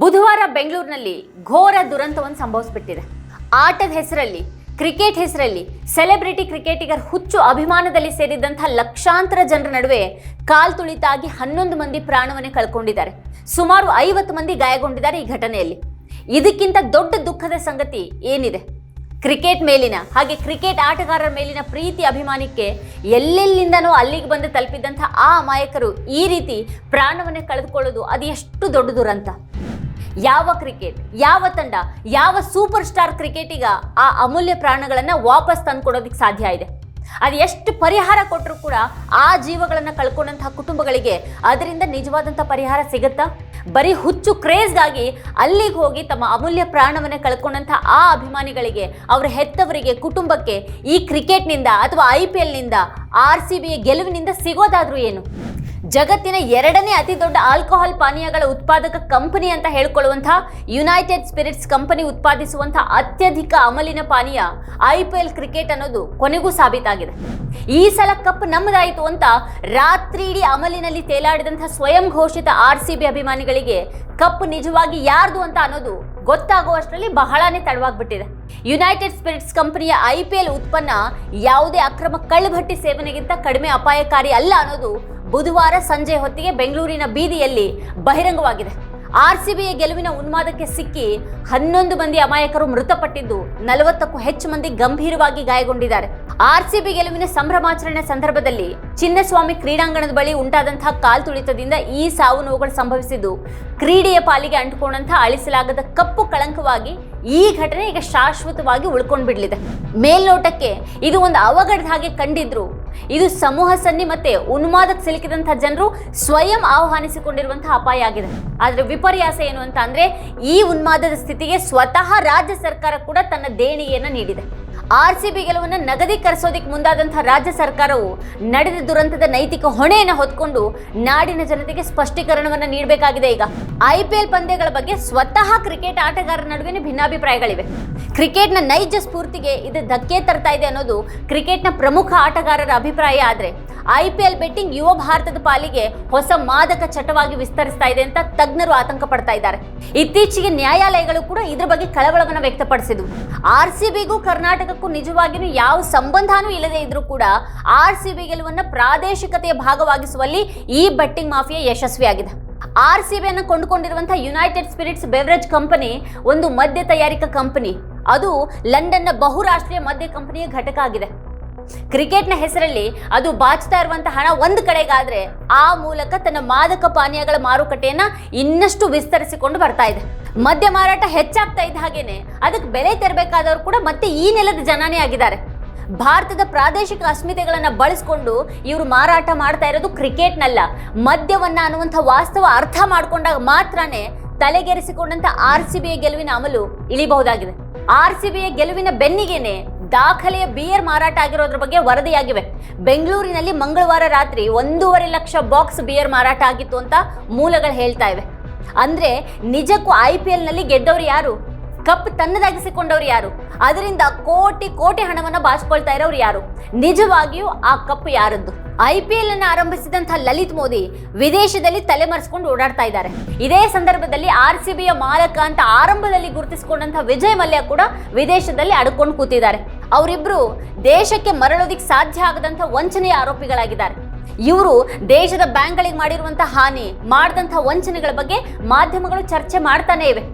ಬುಧವಾರ ಬೆಂಗಳೂರಿನಲ್ಲಿ ಘೋರ ದುರಂತವನ್ನು ಸಂಭವಿಸಿಬಿಟ್ಟಿದೆ. ಆಟದ ಹೆಸರಲ್ಲಿ, ಕ್ರಿಕೆಟ್ ಹೆಸರಲ್ಲಿ, ಸೆಲೆಬ್ರಿಟಿ ಕ್ರಿಕೆಟಿಗರ್ ಹುಚ್ಚು ಅಭಿಮಾನದಲ್ಲಿ ಸೇರಿದಂತಹ ಲಕ್ಷಾಂತರ ಜನರ ನಡುವೆ ಕಾಲ್ ತುಳಿತಾಗಿ ಹನ್ನೊಂದು ಮಂದಿ ಪ್ರಾಣವನ್ನೇ ಕಳ್ಕೊಂಡಿದ್ದಾರೆ. ಸುಮಾರು ಐವತ್ತು ಮಂದಿ ಗಾಯಗೊಂಡಿದ್ದಾರೆ ಈ ಘಟನೆಯಲ್ಲಿ. ಇದಕ್ಕಿಂತ ದೊಡ್ಡ ದುಃಖದ ಸಂಗತಿ ಏನಿದೆ? ಕ್ರಿಕೆಟ್ ಮೇಲಿನ, ಹಾಗೆ ಕ್ರಿಕೆಟ್ ಆಟಗಾರರ ಮೇಲಿನ ಪ್ರೀತಿ ಅಭಿಮಾನಕ್ಕೆ ಎಲ್ಲೆಲ್ಲಿಂದನೋ ಅಲ್ಲಿಗೆ ಬಂದು ತಲುಪಿದಂಥ ಆ ಅಮಾಯಕರು ಈ ರೀತಿ ಪ್ರಾಣವನ್ನೇ ಕಳೆದುಕೊಳ್ಳೋದು ಅದು ಎಷ್ಟು ದೊಡ್ಡ ದುರಂತ? ಯಾವ ಕ್ರಿಕೆಟ್, ಯಾವ ತಂಡ, ಯಾವ ಸೂಪರ್ ಸ್ಟಾರ್ ಕ್ರಿಕೆಟಿಗ ಆ ಅಮೂಲ್ಯ ಪ್ರಾಣಗಳನ್ನು ವಾಪಸ್ ತಂದ್ಕೊಡೋದಕ್ಕೆ ಸಾಧ್ಯ ಇದೆ. ಅದು ಎಷ್ಟು ಪರಿಹಾರ ಕೊಟ್ಟರು ಕೂಡ ಆ ಜೀವಗಳನ್ನು ಕಳ್ಕೊಂಡಂತಹ ಕುಟುಂಬಗಳಿಗೆ ಅದರಿಂದ ನಿಜವಾದಂಥ ಪರಿಹಾರ ಸಿಗುತ್ತಾ? ಬರೀ ಹುಚ್ಚು ಕ್ರೇಜ್ಗಾಗಿ ಅಲ್ಲಿಗೆ ಹೋಗಿ ತಮ್ಮ ಅಮೂಲ್ಯ ಪ್ರಾಣವನ್ನು ಕಳ್ಕೊಂಡಂತಹ ಆ ಅಭಿಮಾನಿಗಳಿಗೆ, ಅವರ ಹೆತ್ತವರಿಗೆ, ಕುಟುಂಬಕ್ಕೆ ಈ ಕ್ರಿಕೆಟ್ನಿಂದ ಅಥವಾ ಐ ಪಿ ಎಲ್ನಿಂದ ಆರ್ ಸಿ ಬಿಯ ಗೆಲುವಿನಿಂದ ಸಿಗೋದಾದ್ರೂ ಏನು? ಜಗತ್ತಿನ ಎರಡನೇ ಅತಿ ದೊಡ್ಡ ಆಲ್ಕೋಹಾಲ್ ಪಾನೀಯಗಳ ಉತ್ಪಾದಕ ಕಂಪನಿ ಅಂತ ಹೇಳ್ಕೊಳ್ಳುವಂತಹ ಯುನೈಟೆಡ್ ಸ್ಪಿರಿಟ್ಸ್ ಕಂಪನಿ ಉತ್ಪಾದಿಸುವಂತಹ ಅತ್ಯಧಿಕ ಅಮಲಿನ ಪಾನೀಯ ಐ ಪಿ ಎಲ್ ಕ್ರಿಕೆಟ್ ಅನ್ನೋದು ಕೊನೆಗೂ ಸಾಬೀತಾಗಿದೆ. ಈ ಸಲ ಕಪ್ ನಮ್ಮದಾಯಿತು ಅಂತ ರಾತ್ರಿ ಇಡೀ ಅಮಲಿನಲ್ಲಿ ತೇಲಾಡಿದಂತಹ ಸ್ವಯಂ ಘೋಷಿತ ಆರ್ ಸಿ ಬಿ ಅಭಿಮಾನಿಗಳಿಗೆ ಕಪ್ ನಿಜವಾಗಿ ಯಾರ್ದು ಅಂತ ಅನ್ನೋದು ಗೊತ್ತಾಗುವಷ್ಟರಲ್ಲಿ ಬಹಳನೇ ತಡವಾಗ್ಬಿಟ್ಟಿದೆ. ಯುನೈಟೆಡ್ ಸ್ಪಿರಿಟ್ಸ್ ಕಂಪನಿಯ ಐ ಪಿ ಎಲ್ ಉತ್ಪನ್ನ ಯಾವುದೇ ಅಕ್ರಮ ಕಳ್ಳಭಟ್ಟಿ ಸೇವನೆಗಿಂತ ಕಡಿಮೆ ಅಪಾಯಕಾರಿ ಅಲ್ಲ ಅನ್ನೋದು ಬುಧವಾರ ಸಂಜೆ ಹೊತ್ತಿಗೆ ಬೆಂಗಳೂರಿನ ಬೀದಿಯಲ್ಲಿ ಬಹಿರಂಗವಾಗಿದೆ. ಆರ್ ಸಿ ಬಿಯ ಗೆಲುವಿನ ಉನ್ಮಾದಕ್ಕೆ ಸಿಕ್ಕಿ ಹನ್ನೊಂದು ಮಂದಿ ಅಮಾಯಕರು ಮೃತಪಟ್ಟಿದ್ದು ನಲವತ್ತಕ್ಕೂ ಹೆಚ್ಚು ಮಂದಿ ಗಂಭೀರವಾಗಿ ಗಾಯಗೊಂಡಿದ್ದಾರೆ. ಆರ್ ಸಿ ಬಿ ಗೆಲುವಿನ ಸಂಭ್ರಮಾಚರಣೆ ಸಂದರ್ಭದಲ್ಲಿ ಚಿನ್ನಸ್ವಾಮಿ ಕ್ರೀಡಾಂಗಣದ ಬಳಿ ಉಂಟಾದಂತಹ ಕಾಲ್ತುಳಿತದಿಂದ ಈ ಸಾವು ನೋವುಗಳು ಸಂಭವಿಸಿದ್ದು, ಕ್ರೀಡೆಯ ಪಾಲಿಗೆ ಅಂಟುಕೊಂಡಂತಹ ಅಳಿಸಲಾಗದ ಕಪ್ಪು ಕಳಂಕವಾಗಿ ಈ ಘಟನೆ ಈಗ ಶಾಶ್ವತವಾಗಿ ಉಳ್ಕೊಂಡು ಬಿಡ್ಲಿದೆ ಮೇಲ್ನೋಟಕ್ಕೆ ಇದು ಒಂದು ಅವಘಡದ ಹಾಗೆ ಕಂಡಿದ್ರು ಇದು ಸಮೂಹ ಸನ್ನಿ ಮತ್ತೆ ಉನ್ಮಾದಕ್ಕೆ ಸಿಲುಕಿದಂತಹ ಜನರು ಸ್ವಯಂ ಆಹ್ವಾನಿಸಿಕೊಂಡಿರುವಂತಹ ಅಪಾಯ ಆಗಿದೆ. ಆದ್ರೆ ವಿಪರ್ಯಾಸ ಏನು ಅಂತ ಅಂದ್ರೆ ಈ ಉನ್ಮಾದದ ಸ್ಥಿತಿಗೆ ಸ್ವತಃ ರಾಜ್ಯ ಸರ್ಕಾರ ಕೂಡ ತನ್ನ ದೇಣಿಗೆಯನ್ನ ನೀಡಿದೆ. ಆರ್ ಸಿ ಬಿ ಗೆಲುವನ್ನು ನಗದೀಕರಿಸೋದಕ್ಕೆ ಮುಂದಾದಂತಹ ರಾಜ್ಯ ಸರ್ಕಾರವು ನಡೆದ ದುರಂತದ ನೈತಿಕ ಹೊಣೆಯನ್ನು ಹೊತ್ಕೊಂಡು ನಾಡಿನ ಜನತೆಗೆ ಸ್ಪಷ್ಟೀಕರಣವನ್ನು ನೀಡಬೇಕಾಗಿದೆ. ಈಗ ಐ ಪಿ ಎಲ್ ಪಂದ್ಯಗಳ ಬಗ್ಗೆ ಸ್ವತಃ ಕ್ರಿಕೆಟ್ ಆಟಗಾರರ ನಡುವಿನ ಭಿನ್ನಾಭಿಪ್ರಾಯಗಳಿವೆ. ಕ್ರಿಕೆಟ್ನ ನೈಜ ಸ್ಫೂರ್ತಿಗೆ ಇದು ಧಕ್ಕೆ ತರ್ತಾ ಇದೆ ಅನ್ನೋದು ಕ್ರಿಕೆಟ್ನ ಪ್ರಮುಖ ಆಟಗಾರರ ಅಭಿಪ್ರಾಯ ಆದರೆ ಐ ಪಿ ಬೆಟ್ಟಿಂಗ್ ಯುವ ಭಾರತದ ಪಾಲಿಗೆ ಹೊಸ ಮಾದಕ ಚಟವಾಗಿ ವಿಸ್ತರಿಸ್ತಾ ಇದೆ ಅಂತ ತಜ್ಞರು ಆತಂಕ ಪಡ್ತಾ ಇದ್ದಾರೆ. ಇತ್ತೀಚೆಗೆ ನ್ಯಾಯಾಲಯಗಳು ಕೂಡ ಇದ್ರ ಬಗ್ಗೆ ಕಳವಳವನ್ನು ವ್ಯಕ್ತಪಡಿಸಿದ್ವು ಆರ್ ಸಿ ಬಿಗೂ ಕರ್ನಾಟಕಕ್ಕೂ ನಿಜವಾಗಿಯೂ ಯಾವ ಸಂಬಂಧನೂ ಇಲ್ಲದೆ ಇದ್ರೂ ಕೂಡ ಆರ್ ಸಿ ಬಿ ಗೆಲುವನ್ನು ಪ್ರಾದೇಶಿಕತೆಯ ಭಾಗವಾಗಿಸುವಲ್ಲಿ ಈ ಬೆಟ್ಟಿಂಗ್ ಮಾಫಿಯಾ ಯಶಸ್ವಿಯಾಗಿದೆ. ಆರ್ ಸಿ ಬಿಯನ್ನು ಕೊಂಡುಕೊಂಡಿರುವಂತಹ ಯುನೈಟೆಡ್ ಸ್ಪಿರಿಟ್ಸ್ ಬೆವರೇಜ್ ಕಂಪನಿ ಒಂದು ಮದ್ಯ ತಯಾರಿಕಾ ಕಂಪನಿ. ಅದು ಲಂಡನ್ನ ಬಹುರಾಷ್ಟ್ರೀಯ ಮದ್ಯ ಕಂಪನಿಯ ಘಟಕ ಆಗಿದೆ. ಕ್ರಿಕೆಟ್ನ ಹೆಸರಲ್ಲಿ ಅದು ಬಾಚ್ತಾ ಇರುವಂಥ ಹಣ ಒಂದು ಕಡೆಗಾದ್ರೆ ಆ ಮೂಲಕ ತನ್ನ ಮಾದಕ ಪಾನೀಯಗಳ ಮಾರುಕಟ್ಟೆಯನ್ನ ಇನ್ನಷ್ಟು ವಿಸ್ತರಿಸಿಕೊಂಡು ಬರ್ತಾ ಇದೆ. ಮದ್ಯ ಮಾರಾಟ ಹೆಚ್ಚಾಗ್ತಾ ಇದ್ದ ಹಾಗೇನೆ ಅದಕ್ಕೆ ಬೆಲೆ ತೆರಬೇಕಾದವರು ಕೂಡ ಮತ್ತೆ ಈ ನೆಲದ ಜನನೇ ಆಗಿದ್ದಾರೆ. ಭಾರತದ ಪ್ರಾದೇಶಿಕ ಅಸ್ಮಿತೆಗಳನ್ನು ಬಳಸಿಕೊಂಡು ಇವರು ಮಾರಾಟ ಮಾಡ್ತಾ ಇರೋದು ಕ್ರಿಕೆಟ್ನಲ್ಲ. ಮದ್ಯವನ್ನ ಅನ್ನುವಂಥ ವಾಸ್ತವ ಅರ್ಥ ಮಾಡಿಕೊಂಡಾಗ ಮಾತ್ರನೇ ತಲೆಗೆರೆಸಿಕೊಂಡಂಥ ಆರ್ ಸಿ ಬಿಯ ಗೆಲುವಿನ ಅಮಲು ಇಳಿಬಹುದಾಗಿದೆ. ಆರ್ ಸಿ ಬಿಯ ಗೆಲುವಿನ ಬೆನ್ನಿಗೆನೆ ದಾಖಲೆಯ ಬಿಯರ್ ಮಾರಾಟ ಆಗಿರೋದ್ರ ಬಗ್ಗೆ ವರದಿಯಾಗಿವೆ. ಬೆಂಗಳೂರಿನಲ್ಲಿ ಮಂಗಳವಾರ ರಾತ್ರಿ ಒಂದೂವರೆ ಲಕ್ಷ ಬಾಕ್ಸ್ ಬಿಯರ್ ಮಾರಾಟ ಆಗಿತ್ತು ಅಂತ ಮೂಲಗಳು ಹೇಳ್ತಾ ಇವೆ. ಅಂದ್ರೆ ನಿಜಕ್ಕೂ ಐ ಪಿ ಎಲ್ನಲ್ಲಿ ಗೆದ್ದವರು ಯಾರು? ಕಪ್ ತನ್ನದಾಗಿಸಿಕೊಂಡವ್ರು ಯಾರು? ಅದರಿಂದ ಕೋಟಿ ಕೋಟಿ ಹಣವನ್ನು ಬಾಚಿಕೊಳ್ತಾ ಇರೋರು ಯಾರು? ನಿಜವಾಗಿಯೂ ಆ ಕಪ್ ಯಾರದ್ದು? ಐ ಪಿ ಎಲ್ ಅನ್ನು ಆರಂಭಿಸಿದಂತಹ ಲಲಿತ್ ಮೋದಿ ವಿದೇಶದಲ್ಲಿ ತಲೆಮರೆಸ್ಕೊಂಡು ಓಡಾಡ್ತಾ ಇದ್ದಾರೆ. ಇದೇ ಸಂದರ್ಭದಲ್ಲಿ ಆರ್ ಸಿ ಬಿಯ ಮಾಲಕ ಅಂತ ಆರಂಭದಲ್ಲಿ ಗುರುತಿಸಿಕೊಂಡಂತಹ ವಿಜಯ್ ಮಲ್ಯ ಕೂಡ ವಿದೇಶದಲ್ಲಿ ಅಡ್ಕೊಂಡು ಕೂತಿದ್ದಾರೆ. ಅವರಿಬ್ರು ದೇಶಕ್ಕೆ ಮರಳೋದಿಕ್ ಸಾಧ್ಯ ಆಗದಂತ ವಂಚನೆಯ ಆರೋಪಿಗಳಾಗಿದ್ದಾರೆ. ಇವರು ದೇಶದ ಬ್ಯಾಂಕ್ಗಳಿಗೆ ಮಾಡಿರುವಂತಹ ಹಾನಿ ಮಾಡಿದಂತಹ ವಂಚನೆಗಳ ಬಗ್ಗೆ ಮಾಧ್ಯಮಗಳು ಚರ್ಚೆ ಮಾಡ್ತಾನೆ ಇವೆ.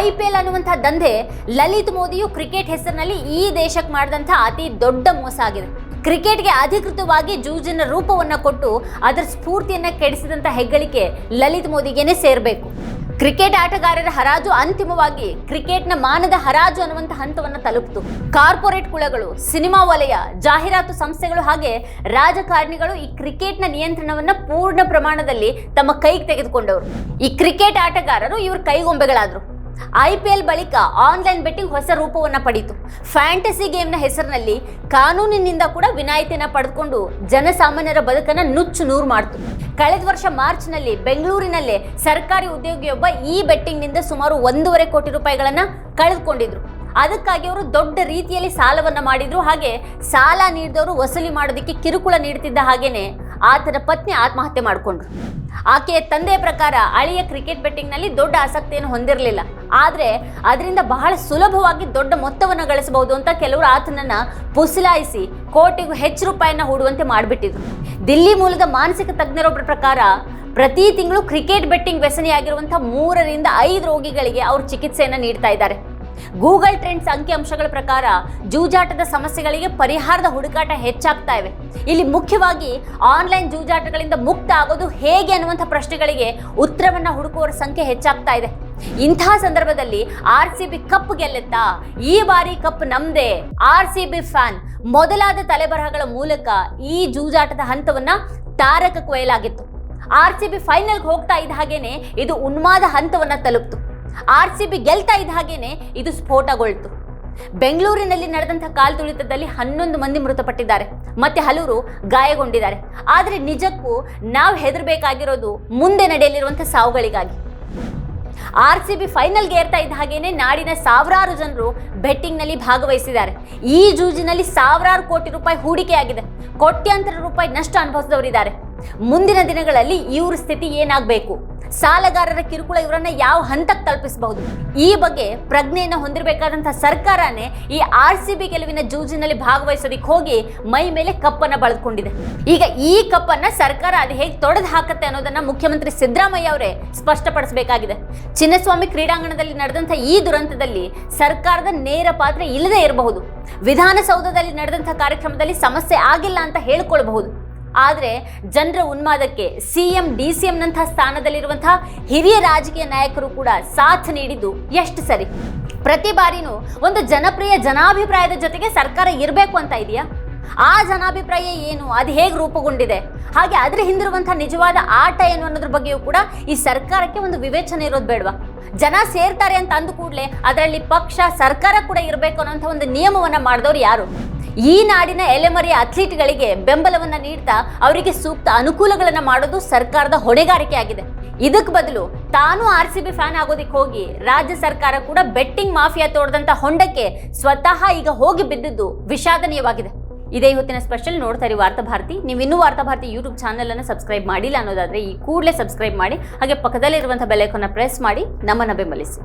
ಐ ಪಿ ಎಲ್ ಅನ್ನುವಂತಹ ದಂಧೆ ಲಲಿತ್ ಮೋದಿಯು ಕ್ರಿಕೆಟ್ ಹೆಸರಿನಲ್ಲಿ ಈ ದೇಶಕ್ಕೆ ಮಾಡಿದಂತಹ ಅತಿ ದೊಡ್ಡ ಮೋಸ ಆಗಿದೆ. ಕ್ರಿಕೆಟ್ಗೆ ಅಧಿಕೃತವಾಗಿ ಜೂಜಿನ ರೂಪವನ್ನ ಕೊಟ್ಟು ಅದರ ಸ್ಫೂರ್ತಿಯನ್ನು ಕೆಡಿಸಿದಂತ ಹೆಗ್ಗಳಿಕೆ ಲಲಿತ್ ಮೋದಿಗೇನೆ ಸೇರಬೇಕು. ಕ್ರಿಕೆಟ್ ಆಟಗಾರರ ಹರಾಜು ಅಂತಿಮವಾಗಿ ಕ್ರಿಕೆಟ್ನ ಮಾನದ ಹರಾಜು ಅನ್ನುವಂಥ ಹಂತವನ್ನು ತಲುಪಿತು. ಕಾರ್ಪೊರೇಟ್ ಕುಳಗಳು ಸಿನಿಮಾ ವಲಯ, ಜಾಹೀರಾತು ಸಂಸ್ಥೆಗಳು ಹಾಗೆ ರಾಜಕಾರಣಿಗಳು ಈ ಕ್ರಿಕೆಟ್ನ ನಿಯಂತ್ರಣವನ್ನ ಪೂರ್ಣ ಪ್ರಮಾಣದಲ್ಲಿ ತಮ್ಮ ಕೈಗೆ ತೆಗೆದುಕೊಂಡವರು. ಈ ಕ್ರಿಕೆಟ್ ಆಟಗಾರರು ಇವ್ರ ಕೈಗೊಂಬೆಗಳಾದ್ರು. ಐ ಪಿ ಎಲ್ ಬಳಿಕ ಆನ್ಲೈನ್ ಬೆಟ್ಟಿಂಗ್ ಹೊಸ ರೂಪವನ್ನು ಪಡೆಯಿತು ಫ್ಯಾಂಟಸಿ ಗೇಮ್ನ ಹೆಸರಿನಲ್ಲಿ ಕಾನೂನಿನಿಂದ ಕೂಡ ವಿನಾಯಿತಿಯನ್ನು ಪಡೆದುಕೊಂಡು ಜನಸಾಮಾನ್ಯರ ಬದುಕನ್ನು ನುಚ್ಚು ನೂರು ಮಾಡ್ತು. ಕಳೆದ ವರ್ಷ ಮಾರ್ಚ್ನಲ್ಲಿ ಬೆಂಗಳೂರಿನಲ್ಲೇ ಸರ್ಕಾರಿ ಉದ್ಯೋಗಿಯೊಬ್ಬ ಈ ಬೆಟ್ಟಿಂಗ್ನಿಂದ ಸುಮಾರು ಒಂದೂವರೆ ಕೋಟಿ ರೂಪಾಯಿಗಳನ್ನು ಕಳೆದುಕೊಂಡಿದ್ರು. ಅದಕ್ಕಾಗಿ ಅವರು ದೊಡ್ಡ ರೀತಿಯಲ್ಲಿ ಸಾಲವನ್ನು ಮಾಡಿದ್ರು. ಹಾಗೆ ಸಾಲ ನೀಡಿದವರು ವಸೂಲಿ ಮಾಡೋದಕ್ಕೆ ಕಿರುಕುಳ ನೀಡುತ್ತಿದ್ದ ಹಾಗೇನೆ ಆತನ ಪತ್ನಿ ಆತ್ಮಹತ್ಯೆ ಮಾಡಿಕೊಂಡ್ರು. ಆಕೆಯ ತಂದೆಯ ಪ್ರಕಾರ ಅಳಿಯ ಕ್ರಿಕೆಟ್ ಬೆಟ್ಟಿಂಗ್ನಲ್ಲಿ ದೊಡ್ಡ ಆಸಕ್ತಿಯನ್ನು ಹೊಂದಿರಲಿಲ್ಲ. ಆದರೆ ಅದರಿಂದ ಬಹಳ ಸುಲಭವಾಗಿ ದೊಡ್ಡ ಮೊತ್ತವನ್ನು ಗಳಿಸಬಹುದು ಅಂತ ಕೆಲವರು ಆತನನ್ನ ಪುಸಲಾಯಿಸಿ ಕೋಟಿಗೂ ಹೆಚ್ಚು ರೂಪಾಯಿನ ಹೂಡುವಂತೆ ಮಾಡಿಬಿಟ್ಟಿದ್ರು. ದಿಲ್ಲಿ ಮೂಲದ ಮಾನಸಿಕ ತಜ್ಞರೊಬ್ಬರ ಪ್ರಕಾರ ಪ್ರತಿ ತಿಂಗಳು ಕ್ರಿಕೆಟ್ ಬೆಟ್ಟಿಂಗ್ ವ್ಯಸನಿಯಾಗಿರುವಂತಹ ಮೂರರಿಂದ ಐದು ರೋಗಿಗಳಿಗೆ ಅವರು ಚಿಕಿತ್ಸೆಯನ್ನು ನೀಡ್ತಾ ಇದ್ದಾರೆ. ಗೂಗಲ್ ಟ್ರೆಂಡ್ಸ್ ಅಂಕಿಅಂಶಗಳ ಪ್ರಕಾರ ಜೂಜಾಟದ ಸಮಸ್ಯೆಗಳಿಗೆ ಪರಿಹಾರದ ಹುಡುಕಾಟ ಹೆಚ್ಚಾಗ್ತಾ ಇವೆ. ಇಲ್ಲಿ ಮುಖ್ಯವಾಗಿ ಆನ್ಲೈನ್ ಜೂಜಾಟಗಳಿಂದ ಮುಕ್ತ ಆಗೋದು ಹೇಗೆ ಅನ್ನುವಂಥ ಪ್ರಶ್ನೆಗಳಿಗೆ ಉತ್ತರವನ್ನು ಹುಡುಕುವವರ ಸಂಖ್ಯೆ ಹೆಚ್ಚಾಗ್ತಾ ಇದೆ. ಇಂತಹ ಸಂದರ್ಭದಲ್ಲಿ ಆರ್ ಸಿ ಬಿ ಕಪ್ ಗೆಲ್ಲುತ್ತಾ? ಈ ಬಾರಿ ಕಪ್ ನಮ್ದೇ. ಆರ್ ಸಿ ಬಿ ಫ್ಯಾನ್ ಮೊದಲಾದ ತಲೆಬರಹಗಳ ಮೂಲಕ ಈ ಜೂಜಾಟದ ಹಂತವನ್ನ ತಾರಕ ಕೊಯ್ಯಲಾಗಿತ್ತು ಆರ್ ಸಿ ಬಿ ಫೈನಲ್ಗೆ ಹೋಗ್ತಾ ಇದ್ದ ಹಾಗೇನೆ ಇದು ಉನ್ಮಾದ ಹಂತವನ್ನ ತಲುಪ್ತು. ಆರ್ ಸಿ ಬಿ ಗೆಲ್ತಾ ಇದ್ದ ಹಾಗೇನೆ ಇದು ಸ್ಫೋಟಗೊಳ್ತು. ಬೆಂಗಳೂರಿನಲ್ಲಿ ನಡೆದಂತಹ ಕಾಲ್ ತುಳಿತದಲ್ಲಿ ಹನ್ನೊಂದು ಮಂದಿ ಮೃತಪಟ್ಟಿದ್ದಾರೆ. ಮತ್ತೆ ಹಲವರು ಗಾಯಗೊಂಡಿದ್ದಾರೆ. ಆದರೆ ನಿಜಕ್ಕೂ ನಾವು ಹೆದರಬೇಕಾಗಿರೋದು ಮುಂದೆ ನಡೆಯಲಿರುವಂಥ ಸಾವುಗಳಿಗಾಗಿ. ಆರ್ ಸಿ ಬಿ ಫೈನಲ್ಗೆ ಏರ್ತಾ ಇದ್ದ ಹಾಗೇನೆ ನಾಡಿನ ಸಾವಿರಾರು ಜನರು ಬೆಟ್ಟಿಂಗ್ನಲ್ಲಿ ಭಾಗವಹಿಸಿದ್ದಾರೆ. ಈ ಜೂಜಿನಲ್ಲಿ ಸಾವಿರಾರು ಕೋಟಿ ರೂಪಾಯಿ ಹೂಡಿಕೆಯಾಗಿದೆ. ಕೋಟ್ಯಾಂತರ ರೂಪಾಯಿ ನಷ್ಟ ಅನುಭವಿಸಿದವರಿದ್ದಾರೆ. ಮುಂದಿನ ದಿನಗಳಲ್ಲಿ ಇವ್ರ ಸ್ಥಿತಿ ಏನಾಗಬೇಕು? ಸಾಲಗಾರರ ಕಿರುಕುಳ ಇವರನ್ನ ಯಾವ ಹಂತಕ್ಕೆ ತಲುಪಿಸಬಹುದು? ಈ ಬಗ್ಗೆ ಪ್ರಜ್ಞೆಯನ್ನು ಹೊಂದಿರಬೇಕಾದಂತಹ ಸರ್ಕಾರನೇ ಈ ಆರ್ ಸಿ ಬಿ ಗೆಲುವಿನ ಜೂಜಿನಲ್ಲಿ ಭಾಗವಹಿಸೋದಿಕ್ಕೆ ಹೋಗಿ ಮೈ ಮೇಲೆ ಕಪ್ಪನ್ನ ಬಳದ್ಕೊಂಡಿದೆ ಈಗ ಈ ಕಪ್ಪನ್ನ ಸರ್ಕಾರ ಅದು ಹೇಗೆ ತೊಡೆದು ಹಾಕುತ್ತೆ ಅನ್ನೋದನ್ನ ಮುಖ್ಯಮಂತ್ರಿ ಸಿದ್ದರಾಮಯ್ಯ ಅವರೇ ಸ್ಪಷ್ಟಪಡಿಸಬೇಕಾಗಿದೆ. ಚಿನ್ನಸ್ವಾಮಿ ಕ್ರೀಡಾಂಗಣದಲ್ಲಿ ನಡೆದಂತಹ ಈ ದುರಂತದಲ್ಲಿ ಸರ್ಕಾರದ ನೇರ ಪಾತ್ರ ಇಲ್ಲದೆ ಇರಬಹುದು. ವಿಧಾನಸೌಧದಲ್ಲಿ ನಡೆದಂತಹ ಕಾರ್ಯಕ್ರಮದಲ್ಲಿ ಸಮಸ್ಯೆ ಆಗಿಲ್ಲ ಅಂತ ಹೇಳ್ಕೊಳ್ಬಹುದು. ಆದರೆ ಜನರ ಉನ್ಮಾದಕ್ಕೆ ಸಿ ಎಂ ಡಿ ಸಿ ಎಂನಂತಹ ಸ್ಥಾನದಲ್ಲಿರುವಂತಹ ಹಿರಿಯ ರಾಜಕೀಯ ನಾಯಕರು ಕೂಡ ಸಾಥ್ ನೀಡಿದ್ದು ಎಷ್ಟು ಸರಿ. ಪ್ರತಿ ಬಾರಿನೂ ಒಂದು ಜನಪ್ರಿಯ ಜನಾಭಿಪ್ರಾಯದ ಜೊತೆಗೆ ಸರ್ಕಾರ ಇರಬೇಕು ಅಂತ ಇದೆಯಾ? ಆ ಜನಾಭಿಪ್ರಾಯ ಏನು? ಅದು ಹೇಗೆ ರೂಪುಗೊಂಡಿದೆ? ಹಾಗೆ ಅದರ ಹಿಂದಿರುವಂತಹ ನಿಜವಾದ ಆಟ ಏನು ಅನ್ನೋದ್ರ ಬಗ್ಗೆಯೂ ಕೂಡ ಈ ಸರ್ಕಾರಕ್ಕೆ ಒಂದು ವಿವೇಚನೆ ಇರೋದು ಬೇಡವಾ? ಜನ ಸೇರ್ತಾರೆ ಅಂತ ಅಂದ ಕೂಡಲೇ ಅದರಲ್ಲಿ ಪಕ್ಷ, ಸರ್ಕಾರ ಕೂಡ ಇರಬೇಕು ಅನ್ನೋಂಥ ಒಂದು ನಿಯಮವನ್ನು ಮಾಡಿದವರು ಯಾರು? ಈ ನಾಡಿನ ಎಲೆಮರೆಯ ಅಥ್ಲೀಟ್ಗಳಿಗೆ ಬೆಂಬಲವನ್ನು ನೀಡ್ತಾ ಅವರಿಗೆ ಸೂಕ್ತ ಅನುಕೂಲಗಳನ್ನು ಮಾಡೋದು ಸರ್ಕಾರದ ಹೊಣೆಗಾರಿಕೆ ಆಗಿದೆ. ಇದಕ್ಕೆ ಬದಲು ತಾನು ಆರ್ ಸಿ ಬಿ ಫ್ಯಾನ್ ಆಗೋದಕ್ಕೆ ಹೋಗಿ ರಾಜ್ಯ ಸರ್ಕಾರ ಕೂಡ ಬೆಟ್ಟಿಂಗ್ ಮಾಫಿಯಾ ತೋಡದಂತ ಹೊಂಡಕ್ಕೆ ಸ್ವತಃ ಈಗ ಹೋಗಿ ಬಿದ್ದಿದ್ದು ವಿಷಾದನೀಯವಾಗಿದೆ. ಇದೇ ಇವತ್ತಿನ ಸ್ಪೆಷಲ್ ನೋಡ್ತಾ ಇರಿ ವಾರ್ತಾ ಭಾರತಿ. ನೀವು ಇನ್ನೂ ವಾರ್ತಾ ಭಾರತಿ ಯೂಟ್ಯೂಬ್ ಚಾನಲನ್ನು ಸಬ್ಸ್ಕ್ರೈಬ್ ಮಾಡಿಲ್ಲ ಅನ್ನೋದಾದರೆ ಈ ಕೂಡಲೇ ಸಬ್ಸ್ಕ್ರೈಬ್ ಮಾಡಿ, ಹಾಗೆ ಪಕ್ಕದಲ್ಲಿರುವಂಥ ಬೆಲೆಕನ್ನು ಪ್ರೆಸ್ ಮಾಡಿ, ನಮ್ಮನ್ನು ಬೆಂಬಲಿಸಿ.